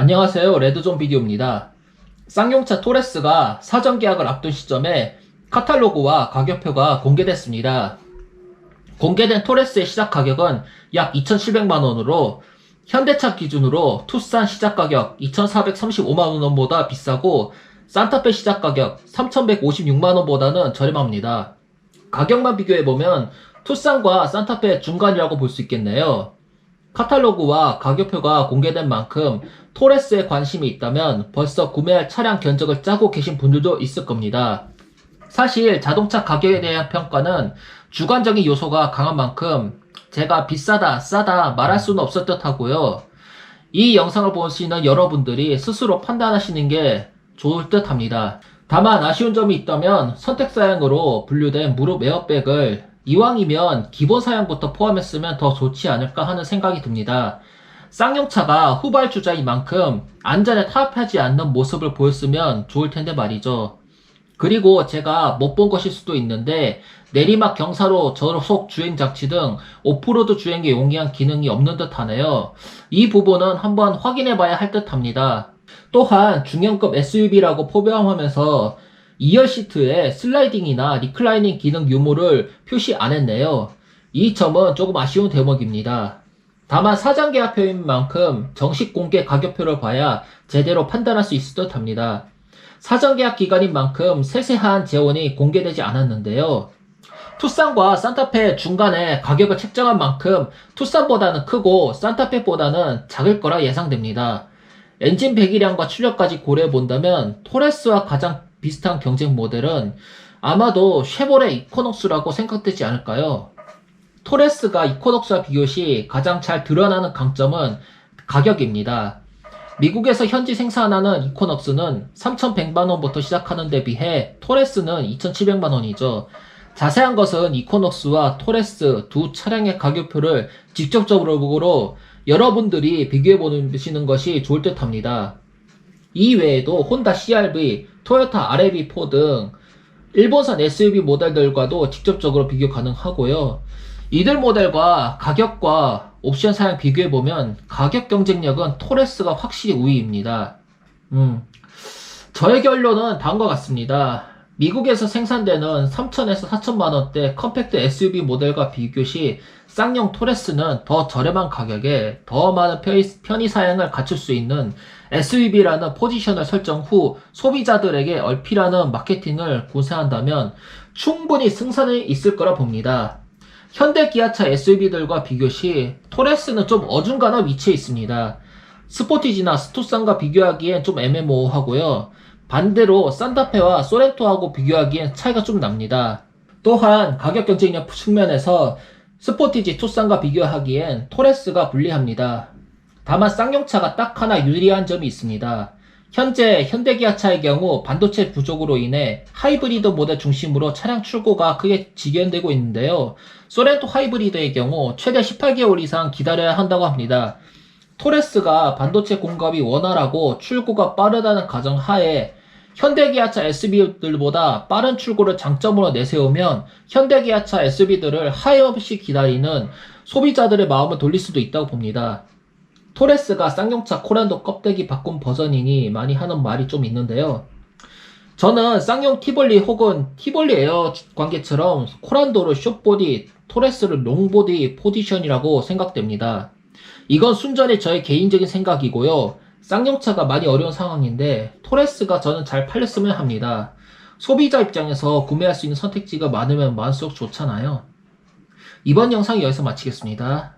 안녕하세요. 레드존 비디오입니다. 쌍용차 토레스가 사전 계약을 앞둔 시점에 카탈로그와 가격표가 공개됐습니다. 공개된 토레스의 시작 가격은 약 2,700만원으로 현대차 기준으로 투싼 시작 가격 2,435만원보다 비싸고 산타페 시작 가격 3,156만원보다는 저렴합니다. 가격만 비교해보면 투싼과 산타페 중간이라고 볼 수 있겠네요. 카탈로그와 가격표가 공개된 만큼 토레스에 관심이 있다면 벌써 구매할 차량 견적을 짜고 계신 분들도 있을 겁니다. 사실 자동차 가격에 대한 평가는 주관적인 요소가 강한 만큼 제가 비싸다, 싸다 말할 수는 없을 듯 하고요. 이 영상을 보시는 여러분들이 스스로 판단하시는 게 좋을 듯 합니다. 다만 아쉬운 점이 있다면 선택 사양으로 분류된 무릎 에어백을 이왕이면 기본 사양부터 포함했으면 더 좋지 않을까 하는 생각이 듭니다. 쌍용차가 후발주자인 만큼 안전에 타협하지 않는 모습을 보였으면 좋을 텐데 말이죠. 그리고 제가 못 본 것일 수도 있는데 내리막 경사로 저속 주행 장치 등 오프로드 주행에 용이한 기능이 없는 듯 하네요. 이 부분은 한번 확인해 봐야 할 듯 합니다. 또한 중형급 SUV라고 포명하면서 2열 시트에 슬라이딩이나 리클라이닝 기능 유무를 표시 안 했네요. 이 점은 조금 아쉬운 대목입니다. 다만 사전 계약표인 만큼 정식 공개 가격표를 봐야 제대로 판단할 수 있을 듯 합니다. 사전 계약 기간인 만큼 세세한 재원이 공개되지 않았는데요. 투싼과 산타페 중간에 가격을 책정한 만큼 투싼보다는 크고 산타페보다는 작을 거라 예상됩니다. 엔진 배기량과 출력까지 고려해 본다면 토레스와 가장 비슷한 경쟁 모델은 아마도 쉐보레 이코녹스라고 생각되지 않을까요? 토레스가 이코녹스와 비교 시 가장 잘 드러나는 강점은 가격입니다. 미국에서 현지 생산하는 이코녹스는 3,100만원부터 시작하는 데 비해 토레스는 2,700만원이죠. 자세한 것은 이코녹스와 토레스 두 차량의 가격표를 직접적으로 보고 여러분들이 비교해 보시는 것이 좋을 듯 합니다. 이 외에도 혼다 CRV, 토요타 RAV4 등 일본산 SUV 모델들과도 직접적으로 비교 가능하고요. 이들 모델과 가격과 옵션 사양 비교해보면 가격 경쟁력은 토레스가 확실히 우위입니다. 음, 저의 결론은 다음과 같습니다. 미국에서 생산되는 3천에서 4천만 원대 컴팩트 SUV 모델과 비교 시 쌍용 토레스는 더 저렴한 가격에 더 많은 편의- 사양을 갖출 수 있는 SUV라는 포지션을 설정 후 소비자들에게 얼피라는 마케팅을 구사한다면 충분히 승산이 있을 거라 봅니다. 현대 기아차 SUV들과 비교 시 토레스는 좀 어중간한 위치에 있습니다. 스포티지나 스투산과 비교하기엔 좀 애매모호하고요. 반대로 산타페와 소렌토하고 비교하기엔 차이가 좀 납니다. 또한 가격 경쟁력 측면에서 스포티지 투싼과 비교하기엔 토레스가 불리합니다. 다만 쌍용차가 딱 하나 유리한 점이 있습니다. 현재 현대기아차의 경우 반도체 부족으로 인해 하이브리드 모델 중심으로 차량 출고가 크게 지연되고 있는데요. 소렌토 하이브리드의 경우 최대 18개월 이상 기다려야 한다고 합니다. 토레스가 반도체 공급이 원활하고 출고가 빠르다는 가정 하에 현대기아차 SUV들보다 빠른 출고를 장점으로 내세우면 현대기아차 SUV들을 하염없이 기다리는 소비자들의 마음을 돌릴 수도 있다고 봅니다. 토레스가 쌍용차 코란도 껍데기 바꾼 버전이니 많이 하는 말이 좀 있는데요. 저는 쌍용 티볼리 혹은 티볼리 에어 관계처럼 코란도를 숏보디, 토레스를 롱보디 포지션이라고 생각됩니다. 이건 순전히 저의 개인적인 생각이고요. 쌍용차가 많이 어려운 상황인데 토레스가 저는 잘 팔렸으면 합니다. 소비자 입장에서 구매할 수 있는 선택지가 많으면 많을수록 좋잖아요. 이번 영상 여기서 마치겠습니다.